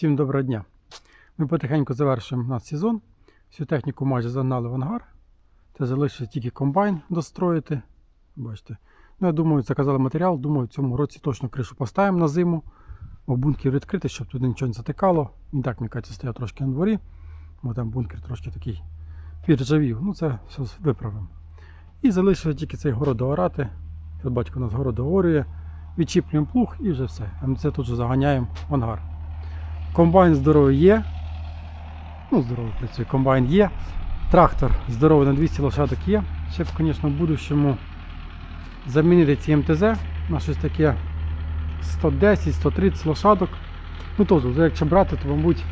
Всім доброго дня. Ми потихеньку завершуємо наш сезон. Всю техніку майже загнали в ангар. Це залишиться тільки комбайн достроїти. Бачите. Ну, я думаю, заказали матеріал. Думаю, в цьому році точно кришу поставимо на зиму. Бо бункер відкритий, щоб туди нічого не затикало. Він так, мені кажеться, стояв трошки на дворі. Бо там бункер трошки такий підржавів. Ну, це все виправимо. І залишили тільки цей город доорати. Батько у нас город доорює. Відчіплюємо плуг і вже все. А ми це тут вже заганяємо в ангар. Комбайн здоровий є. Ну, здоровий працює, комбайн є. Трактор здоровий на 200 лошадок є. Ще б, звісно, в будущому замінити ці МТЗ на щось таке 110-130 лошадок. Ну вже якщо брати, то, мабуть,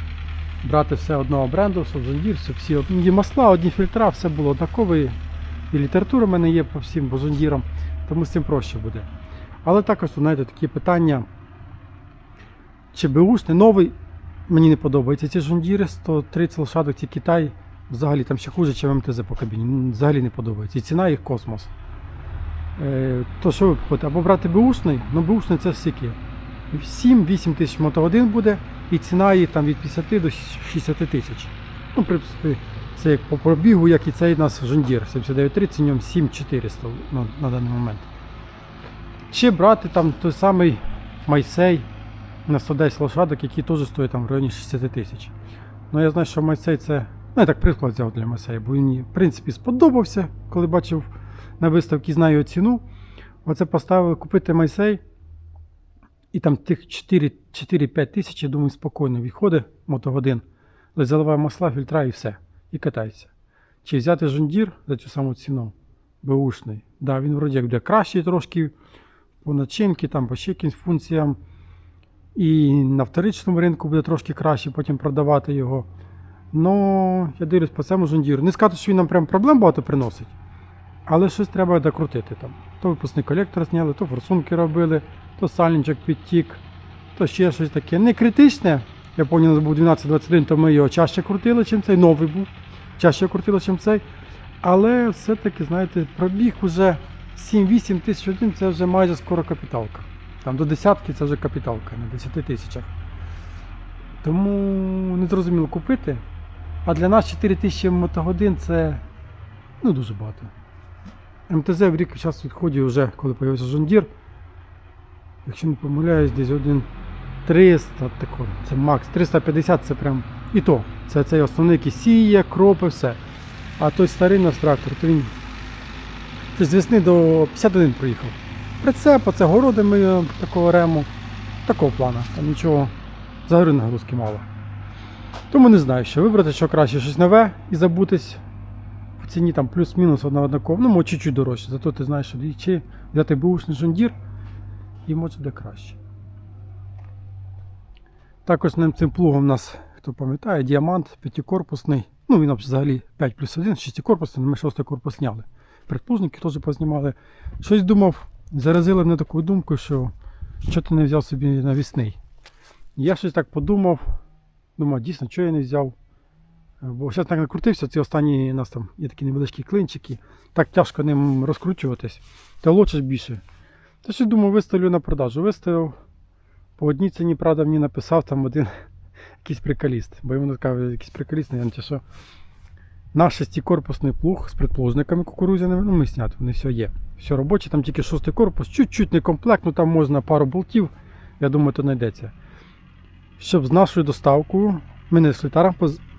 брати все одного бренду, щоб Жондір, щоб всі одні масла, одні фільтра, все було однакове. І література в мене є по всім по жондірам, тому з цим проще буде. Але також, знаєте, такі питання. Чи беушний новий мені не подобається. Ці жондіри 130 лошадок, ці Китай. Взагалі там ще хуже, ніж МТЗ по кабіні. Взагалі не подобається. І ціна їх космос. Е, то що ви походите? Або брати беушний, ну беушний це стільки. 7-8 тисяч мотогодин буде, і ціна її там від 50 до 60 тисяч. Ну, принципі, це як по пробігу, як і цей у нас жондір 7930, ньому 7400 ну, на даний момент. Чи брати там той самий Майсей на 110 лошадок, який теж стоїть там в районі 60 тисяч. Ну я знаю, що Майсей це. Ну, я так приклад взяв для Майсея, бо він мені, в принципі, сподобався, коли бачив на виставці, знаю ціну. Оце поставили купити Майсей. І там тих 4-5 тисяч, я думаю, спокійно відходить мотогодин. Заливає масла, фільтра і все. І катається. Чи взяти жондір за цю саму ціну? Беушний. Да, він вроді як буде кращий трошки по начинки, там, по ще якимсь функціям. І на вторичному ринку буде трошки краще потім продавати його. Ну, я дивлюсь по цьому жондіру. Не скажу, що він нам прям проблем багато приносить, але щось треба докрутити там. То випускний колектор зняли, то форсунки робили, то сальничок підтік, то ще щось таке. Не критичне. Я пам'ятаю, був 1221, то ми його чаще крутили, чим цей. Новий був. Чаще крутили, чим цей. Але все-таки, знаєте, пробіг уже 7-8 тисяч один, це вже майже скоро капіталка. Там до десятки це вже капіталка на 10 тисячах. Тому не зрозуміло купити. А для нас 4 тисячі мотогодин це ну, дуже багато. МТЗ в рік час відходів вже, коли з'явився жондір. Якщо не помиляюсь, десь один 300 тако, це макс. 350 це прям і то. Це цей основний, який сіє, кропи, все. А той старий наш трактор, то він з весни до 51 проїхав. Прицеп, це городи ми е, такого рему. Такого плану. Там нічого взагалі нагрузки мало. Тому не знаю, що вибрати, що краще щось нове і забутись. В ціні там плюс-мінус одна однакова. Ну, чуть-чуть дорожче. Зато ти знаєш, що чи взяти бушний жондір і може буде краще. Також ним цим плугом у нас, хто пам'ятає, діамант п'ятикорпусний. Ну, він взагалі 5 плюс 1, шестикорпусний, ми шостий корпус зняли. Предплужники теж познімали. Щось думав, заразили мене таку думку, що що ти не взяв собі навісний. Я щось так подумав, думав, дійсно, що я не взяв. Бо зараз так накрутився, ці останні у нас там є такі невеличкі клинчики, так тяжко ним розкручуватись, та лучше більше. Та що думав, виставлю на продажу. Виставив. По одній ціні, правда, мені написав там один якийсь приколіст, бо йому сказав, якийсь приколіст, не чи що. Наш шестикорпусний плуг з предплужниками кукурудзяними, ну ми зняти, вони все є. Все робоче, там тільки шостий корпус, чуть-чуть не комплект, ну там можна пару болтів, я думаю, то знайдеться. Щоб з нашою доставкою ми несли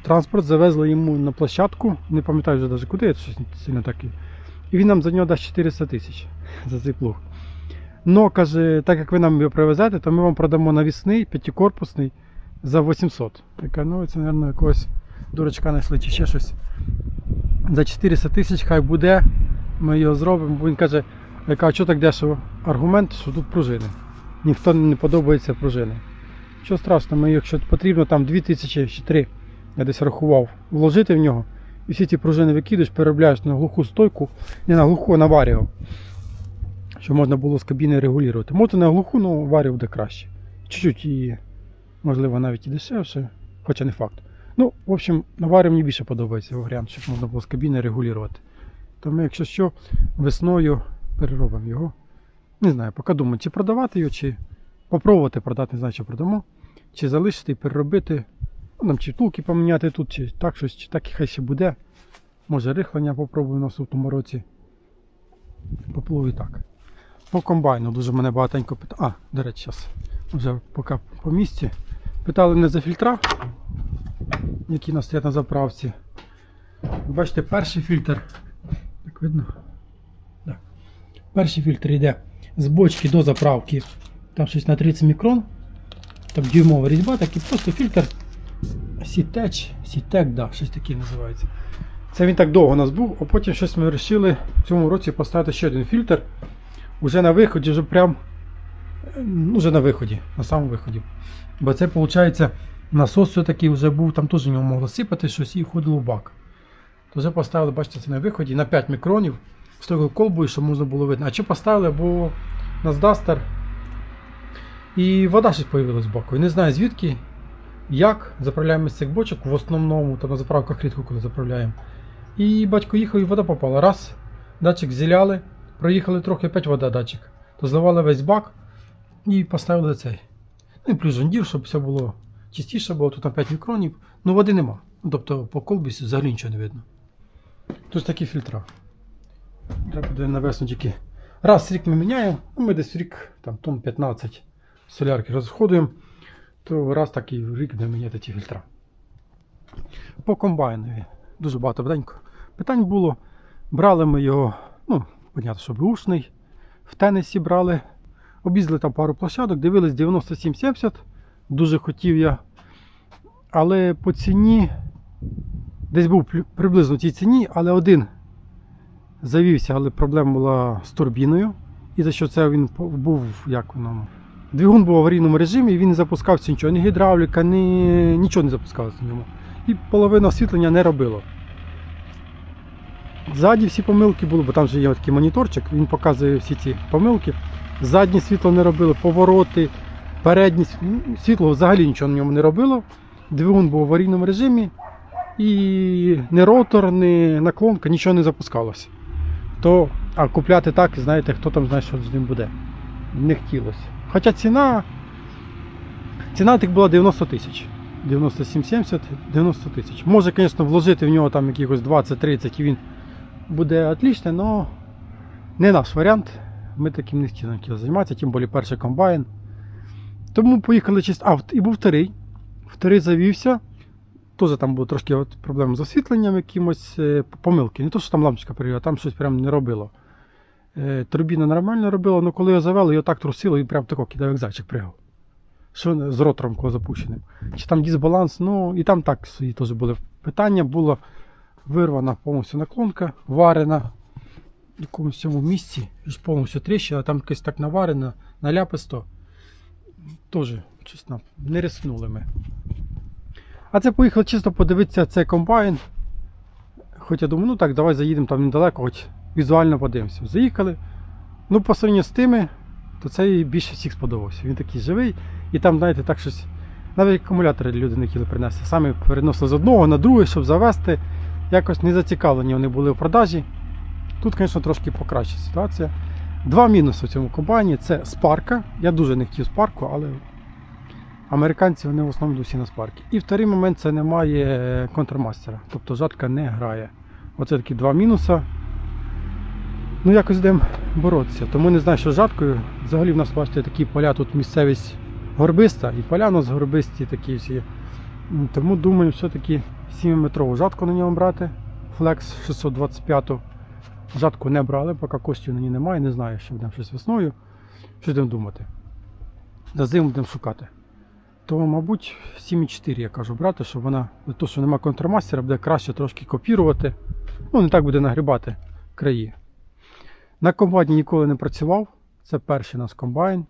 транспорт, завезли йому на площадку, не пам'ятаю вже навіть куди, це щось сильно таке. І він нам за нього дасть 400 тисяч за цей плуг. Но, каже, так як ви нам його привезете, то ми вам продамо навісний, п'ятикорпусний за 800. Така, ну це, мабуть, якогось дурачка знайшли чи ще щось. За 400 тисяч хай буде, ми його зробимо, бо він каже, я кажу, що так дешево? Аргумент, що тут пружини. Ніхто не подобається пружини. Що страшно, ми, якщо потрібно там 2000 чи 3, я десь рахував, вложити в нього, і всі ці пружини викидаєш, переробляєш на глуху стойку, не на глуху, а на варіо. Щоб можна було з кабіни регулювати. Можна на глуху, але варіо буде краще. Чуть-чуть і, можливо, навіть і дешевше, хоча не факт. Ну, в общем, наварі мені більше подобається варіант, щоб можна було з кабіни регулювати. Тому, якщо що, весною переробимо його. Не знаю, поки думаю, чи продавати його, чи попробувати продати, не знаю, чи продамо. чи залишити і переробити. Ну, там, чи втулки поміняти тут, чи так щось, чи так і хай ще буде. Може рихлення попробую в наступному році. Поплив і так. По комбайну дуже мене багатенько питали. А, до речі, зараз вже поки по місці. Питали мене за фільтра, які у нас стоять на заправці. Бачите, перший фільтр. Так видно? Да. Перший фільтр йде з бочки до заправки. Там щось на 30 мікрон. Там дюймова різьба, такий просто фільтр Сітеч, Сітек, да, щось таке називається. Це він так довго у нас був, а потім щось ми вирішили в цьому році поставити ще один фільтр. Уже на виході, вже прям. Ну, вже на виході, на самому виході. Бо це, виходить, насос все-таки вже був, там теж в нього могло сипати щось і входило в бак. То вже поставили, бачите, це на виході на 5 мікронів з такою колбою, щоб можна було видно. А чи поставили, бо у нас і вода щось появилась боку. Не знаю звідки, як заправляємо з цих бочок, в основному, там на заправках рідко коли заправляємо. І батько їхав і вода попала. Раз, датчик зіляли, проїхали трохи, опять вода датчик. То зливали весь бак і поставили цей. Ну і плюс жондір, щоб все було чистіше було, тут на 5 мікронів. Ну води нема. Тобто по колбі взагалі нічого не видно. Тут такі фільтра. Треба буде навесно тільки. Раз рік ми міняємо, ну ми десь рік там тонн 15 солярки розходуємо, то раз так і в рік будемо міняти ті фільтра. По комбайнові. Дуже багато питань. Питань було. Брали ми його, ну, понятно, що бушний. В тенісі брали. Об'їздили там пару площадок, дивились 97,70. Дуже хотів я. Але по ціні десь був приблизно в цій ціні, але один завівся, але проблема була з турбіною. І за що це він був, як воно. Двигун був в аварійному режимі, і він не запускався нічого, ні гідравліка, ні нічого не запускалося на ньому. І половина освітлення не робило. Ззаді всі помилки були, бо там же є такий моніторчик, він показує всі ці помилки. Заднє світло не робило, повороти, переднє світло взагалі нічого на ньому не робило. Двигун був в аварійному режимі, і ні ротор, ні наклонка, нічого не запускалося. То, а купляти так, знаєте, хто там знає, що з ним буде. Не хотілося. Хоча ціна. Ціна так була 90 тисяч. 97-70, 90 тисяч. Може, звісно, вложити в нього там якихось 20-30 і він буде отлічний, але не наш варіант. Ми таким не хотіли займатися, тим більше перший комбайн. Тому поїхали чисто. А, і був вторий. Вторий завівся. Теж там було трошки от проблем з освітленням, якимось е, помилки. Не то, що там лампочка перегріла, там щось прям не робило. Е, Турбіна нормально робила, але коли його завели, його так трусило і прям тако кидав, як зайчик пригав. Що з ротором коли запущеним. Чи там дисбаланс, ну і там так свої теж були питання. Була вирвана повністю наклонка, варена в якомусь цьому місці, повністю тріщина, там якось так наварено, наляписто. Теж, чесно, не рискнули ми. А це поїхали чисто подивитися цей комбайн. Хоч я думаю, ну так, давай заїдемо там недалеко, хоч візуально подивимося. Заїхали. Ну, по сравненню з тими, то цей більше всіх сподобався. Він такий живий, і там, знаєте, так щось. Навіть акумулятори люди не хотіли принести. Самі переносили з одного на друге, щоб завести. Якось не зацікавлені вони були в продажі. Тут, звісно, трошки покраща ситуація. Два мінуси в цьому комбайні це спарка. Я дуже не хотів спарку, але американці вони в основному всі на спарки. І вторий момент це немає контрмастера. Тобто жатка не грає. Оце такі два мінуси. Ну, якось йдемо боротися. Тому не знаю, що з жаткою. Взагалі в нас, бачите, такі поля, тут місцевість горбиста, і поля у нас горбисті такі всі. Тому думаю, все-таки 7-метрову жатку на ньому брати. Flex 625. Жатку не брали, поки коштів на ній немає, не знаю, що будемо щось весною. Що будемо думати. За зиму будемо шукати. То, мабуть, 7,4 я кажу брати, щоб вона, те, що немає контрмастера, буде краще трошки копірувати. Ну, не так буде нагрібати краї. На комбайні ніколи не працював. Це перший у нас комбайн.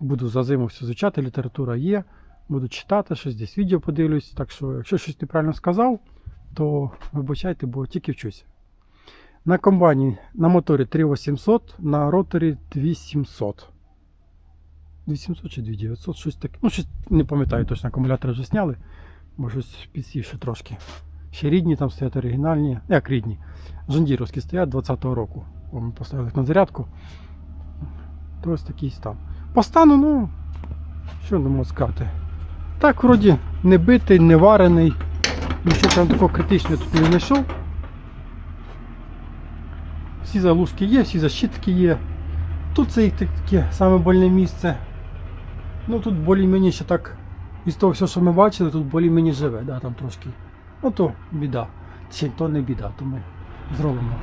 Буду за зиму все звучати, література є. Буду читати, щось десь відео подивлюсь. Так що, якщо щось неправильно сказав, то вибачайте, бо тільки вчуся. На комбайні на моторі 3800, на роторі 2700. 2700 чи 2900, щось таке. Ну, щось не пам'ятаю точно, акумулятори вже зняли, бо щось підсівши трошки. Ще рідні там стоять оригінальні, як рідні. Жондіровські стоять 20-го року. О, Ми поставили їх на зарядку. То ось такий стан. По стану, ну, що не можу сказати. так вроді не битий, не варений. Нічого там такого критичного тут не знайшов. Всі заглушки є, всі защитки є. Тут це їх таке саме больне місце. Ну тут більш-мені ще так, із того всього, що ми бачили, тут більш-мені живе, да, там трошки. Ну то біда. Чи то не біда, то ми зробимо.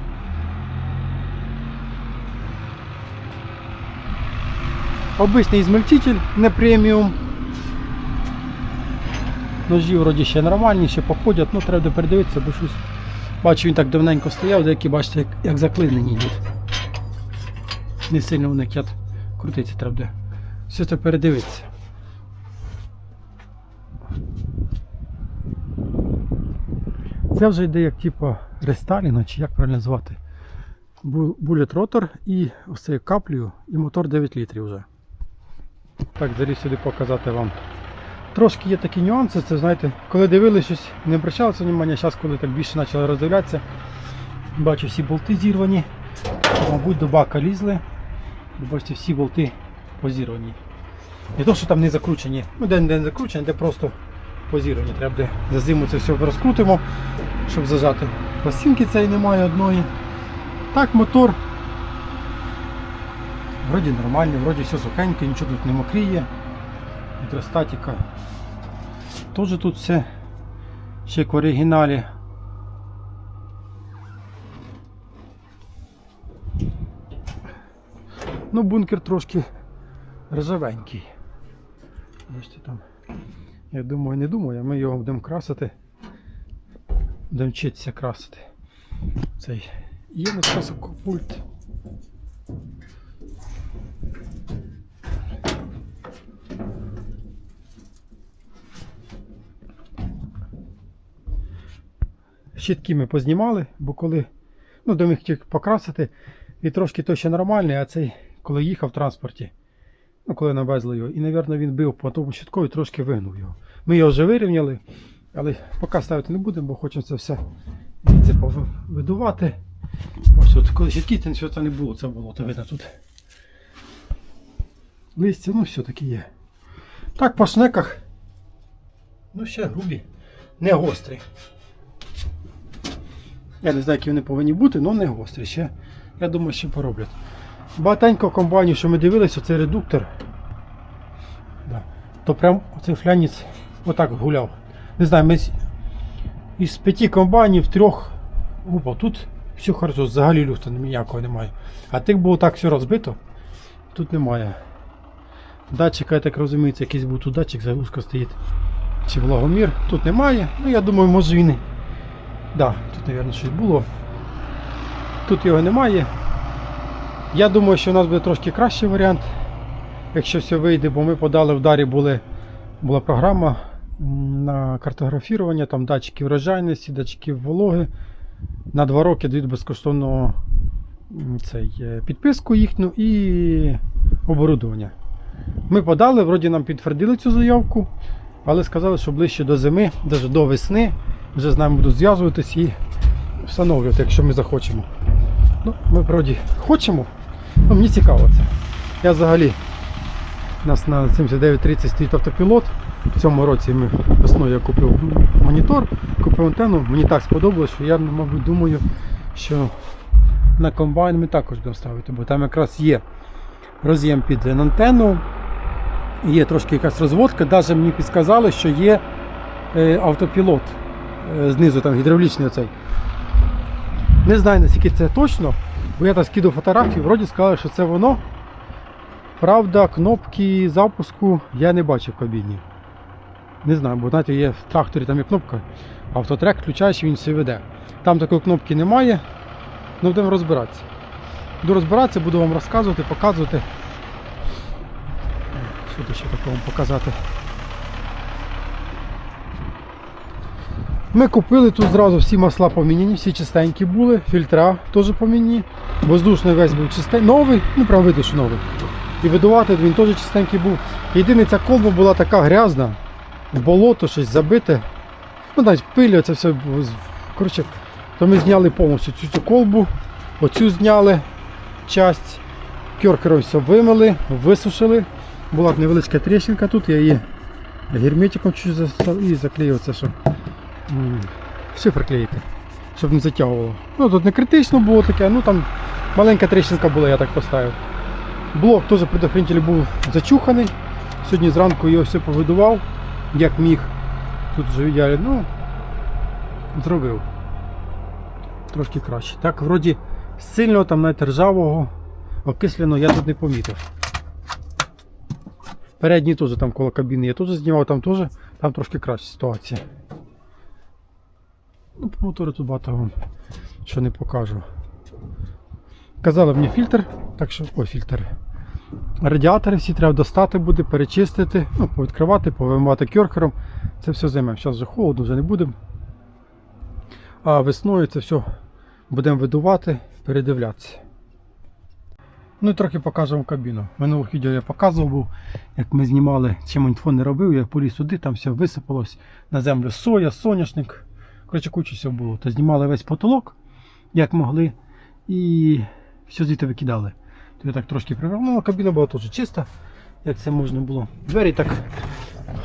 Обичний змельчитель, не преміум. Ножі вроді ще нормальні, ще походять, ну треба передивитися, бо щось. Бачу, він так давненько стояв, деякі бачите, як, як заклинені йдуть. Не сильно вони як крутиться треба буде. Все це передивитися. Це вже йде як типу рестайлінг, чи як правильно звати. Булет ротор і ось цією каплею і мотор 9 літрів вже. Так, заліз сюди показати вам. Трошки є такі нюанси, це знаєте, коли дивилися щось, не обращалися внимання, зараз коли так більше почали роздивлятися, бачу всі болти зірвані, мабуть до бака лізли. Бачите, всі болти позірвані. Не то, що там не закручені, ну де не закручені, де просто позірвані. Треба буде за зиму це все розкрутимо, щоб зажати. Пластинки цієї немає одної. Так, мотор. Вроді нормальний, вроді все сухеньке, нічого тут не мокріє. Гідростатика. Теж тут все ще в оригіналі. Ну, бункер трошки ржавенький. Там. Я думаю, не думаю, а ми його будемо красити. Будемо вчитися красити. Цей є на пульт. Щитки ми познімали, бо коли ну, до хотів покрасити, і трошки то ще нормальний, а цей, коли їхав в транспорті, ну коли навезли його, і, мабуть, він бив по тому щитку і трошки вигнув його. Ми його вже вирівняли, але поки ставити не будемо, бо хочемо це все це видувати. Ось от, коли щитки, то це не було, це було, то видно тут. Листя, ну все таки є. Так, по шнеках, ну ще грубі, не гострі. Я не знаю, які вони повинні бути, але не гострі. Ще, я думаю, ще пороблять. Багатенько комбайнів, що ми дивилися, цей редуктор. Да. То прям оцей флянець отак гуляв. Не знаю, ми із п'яти комбайнів трьох гупав. Тут все хорошо, взагалі люфта ніякого немає. А тих було так все розбито, тут немає. Датчик, я так розумію, це якийсь був тут датчик, заглушка стоїть. Чи влагомір, тут немає. Ну я думаю, може він Да, тут, мабуть, щось було. Тут його немає. Я думаю, що у нас буде трошки кращий варіант, якщо все вийде, бо ми подали в дарі були, була програма на картографірування, там датчики врожайності, датчики вологи. На два роки дають безкоштовно м, цей, е, підписку їхню і оборудовання. Ми подали, вроді нам підтвердили цю заявку, але сказали, що ближче до зими, навіть до весни, вже з нами будуть зв'язуватись і встановлювати, якщо ми захочемо. Ну, ми вроді хочемо, ну, мені цікаво це. Я взагалі у нас на 7930 стоїть автопілот. В цьому році ми весною я купив монітор, купив антенну. Мені так сподобалось, що я, мабуть, думаю, що на комбайн ми також будемо ставити, бо там якраз є роз'єм під антенну, є трошки якась розводка. Навіть мені підказали, що є е, автопілот знизу там гідравлічний оцей. Не знаю наскільки це точно, бо я там скидав фотографії, вроді сказали, що це воно. Правда, кнопки запуску я не бачив в кабіні. Не знаю, бо знаєте, є в тракторі там є кнопка, автотрек включаєш він все веде. Там такої кнопки немає, ну будемо розбиратися. Буду розбиратися, буду вам розказувати, показувати. Що тут ще такого вам показати? Ми купили тут зразу всі масла поміняні, всі чистенькі були, фільтра теж поміняні. Воздушний весь був чистенький, новий, ну прям видно, що новий. І видувати він теж чистенький був. Єдине, ця колба була така грязна, болото щось забите. Ну, навіть пиль, це все. Коротше, то ми зняли повністю цю, цю колбу, оцю зняли часть, кьоркером все вимили, висушили. Була невеличка тріщинка тут, я її герметиком чуть і заклеїв це, щоб м, шифр клеїти, щоб не затягувало. Ну тут не критично було таке, ну там маленька тріщинка була, я так поставив. Блок теж предохранитель був зачуханий. Сьогодні зранку його все повидував, як міг. Тут вже я ну, зробив. Трошки краще. Так, вроді сильного там навіть ржавого, окисленого я тут не помітив. Передній теж там коло кабіни я теж знімав, там теж там трошки краща ситуація. Ну, по мотору тут багато вам що не покажу. Казали мені фільтр, так що ой, фільтр. Радіатори всі треба достати буде, перечистити, ну, повідкривати, повимивати кьорхером. Це все займемо. Зараз вже холодно, вже не будемо. А весною це все будемо видувати, передивлятися. Ну і трохи покажу вам кабіну. Минулих відео я показував був, як ми знімали, чим інфо не робив, я поліз сюди, там все висипалось на землю соя, соняшник. Коротше, куча всього було. То знімали весь потолок, як могли, і все звідти викидали. То я так трошки. Ну, кабіна була теж чиста, як це можна було. Двері так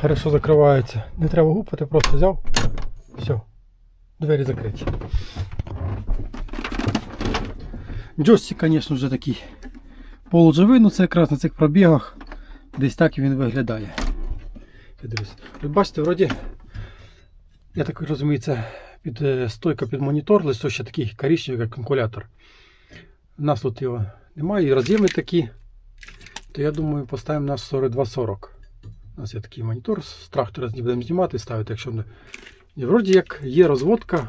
хорошо закриваються. Не треба гупати, просто взяв. Все. Двері закриті. Джойстик, звісно, вже такий полуживий, ну це якраз на цих пробігах. Десь так він виглядає. Бачите, вроді, я так розумію, це під е, стойка під монітор, лише ще такий коричневий, як калькулятор. У нас тут його немає, і роз'єми такі. То я думаю, поставимо наш 4240. У нас є такий монітор, з трактора будемо знімати, ставити, якщо не. І вроді як є розводка,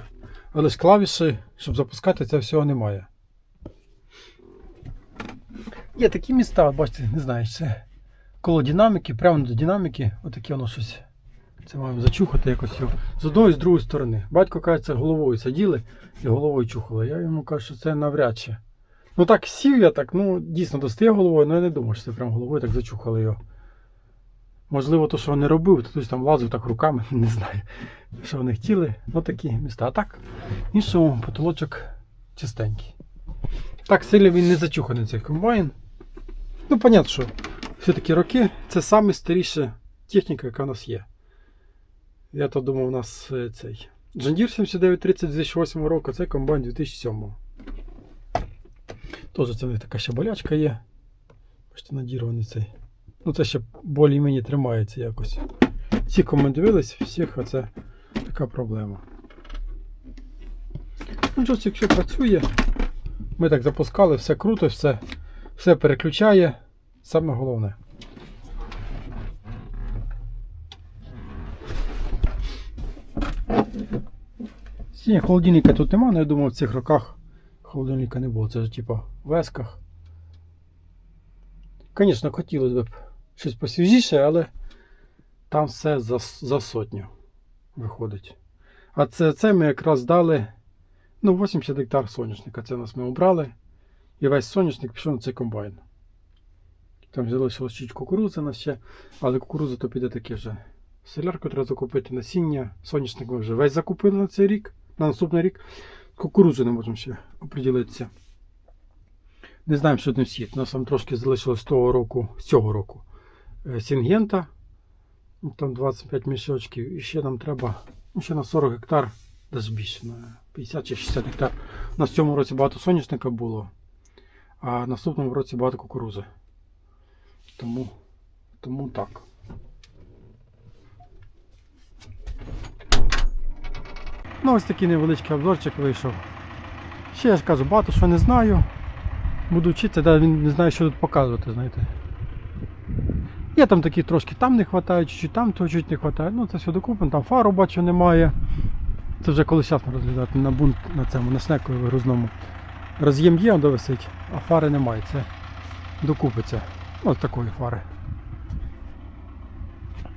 але ж клавіші, щоб запускати, це всього немає. Є такі міста, бачите, не знаю, це коло динаміки, прямо до динаміки, отаке воно щось. Це маємо зачухати якось його. З одної з другої сторони. Батько каже, це головою сиділи і головою чухали. Я йому кажу, що це навряд чи. Ну так сів я так, ну дійсно достає головою, але я не думаю, що це прям головою так зачухали його. Можливо, то, що не робив, то хтось там лазив так руками, не знаю, що вони хотіли. Ну такі міста. А так, іншому потолочок чистенький. Так сильно він не зачуханий цей комбайн. Ну, понятно, що все-таки роки це найстаріша техніка, яка у нас є. Я то думав, у нас е, цей. Джандір 7930 2008 року, а цей комбайн 2007. Теж це в них така ще болячка є. Бачите, надірваний цей. Ну це ще більш-мені тримається якось. Всі кому дивились, всіх оце така проблема. Ну, джойстик все працює. Ми так запускали, все круто, все, все переключає. Саме головне. Сіння холодильника тут нема, але я думаю, в цих роках холодильника не було. Це ж типа в весках. Звісно, хотілося б щось посвіжіше, але там все за, за сотню виходить. А це, це ми якраз дали ну, 80 гектар соняшника. Це нас ми обрали. І весь соняшник пішов на цей комбайн. Там залишилось чуть кукурудзи на ще, але кукурудза то піде таке вже. Селярку треба закупити насіння. Соняшник ми вже весь закупили на цей рік, на наступний рік. Кукурудзу не можемо ще оприділитися. Не знаємо, що сіяти. У нас там трошки залишилось того року, цього року е, сінгента. Там 25 мішочків. І ще нам треба ну, ще на 40 гектар, навіть більше, на 50 чи 60 гектар. У нас в цьому році багато соняшника було, а наступному році багато кукурузи. Тому, тому так. Ну, ось такий невеличкий обзорчик вийшов. Ще я ж кажу, багато що не знаю. Буду вчитися, да, він не знаю, що тут показувати, знаєте. Є там такі трошки там не вистачає, чуть-чуть там того чуть не вистачає. Ну це все докупимо, там фару бачу немає. Це вже коли зараз розглядати на бунт на цьому, на снеку вигрузному. Роз'єм є, висить, а фари немає. Це докупиться. Ось такої фари.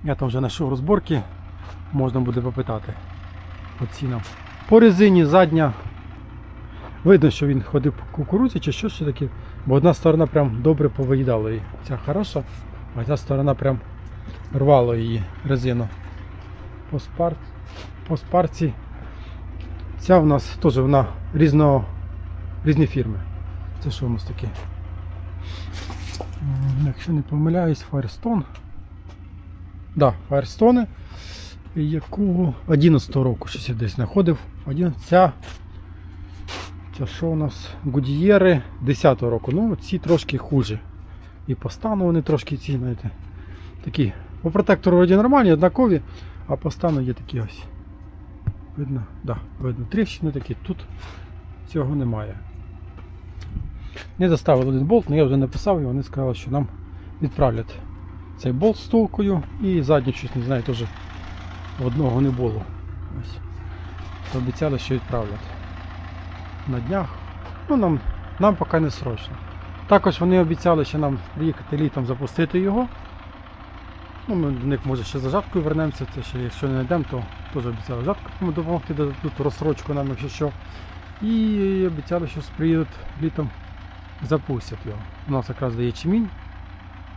Я там вже знайшов розборки, можна буде попитати по цінам. По резині задня. Видно, що він ходив по кукурудзі чи що ще таке, бо одна сторона прям добре повиїдала її. Ця хороша, а ця сторона прям рвала її резину. По, спар... по спарці. Ця в нас теж вона різного... різні фірми. Це що у нас таке? Якщо не помиляюсь, Firestone. Да, Firestone, якого 11 року щось я десь знаходив. Один, ця, ця що у нас? Гудієри 10 року. Ну, ці трошки хуже. І по стану вони трошки ці, знаєте, такі. По протектору вроді нормальні, однакові, а по стану є такі ось. Видно, да, видно тріщини такі. Тут цього немає. Не доставили один болт, але я вже написав і вони сказали, що нам відправлять цей болт з толкою і задню щось, не знаю, теж одного не було. Ось. Обіцяли, що відправлять. На днях. Ну, нам, нам поки не срочно. Також вони обіцяли, що нам приїхати літом запустити його. Ну, ми до них може ще за жаткою вернемося, це ще якщо не знайдемо, то теж обіцяли жатку допомогти, дадуть розсрочку нам, якщо що. І обіцяли, що приїдуть літом запустять його. У нас якраз дає чимінь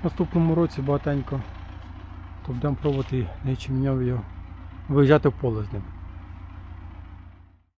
в наступному році багатенько. То будемо пробувати на його виїжджати в.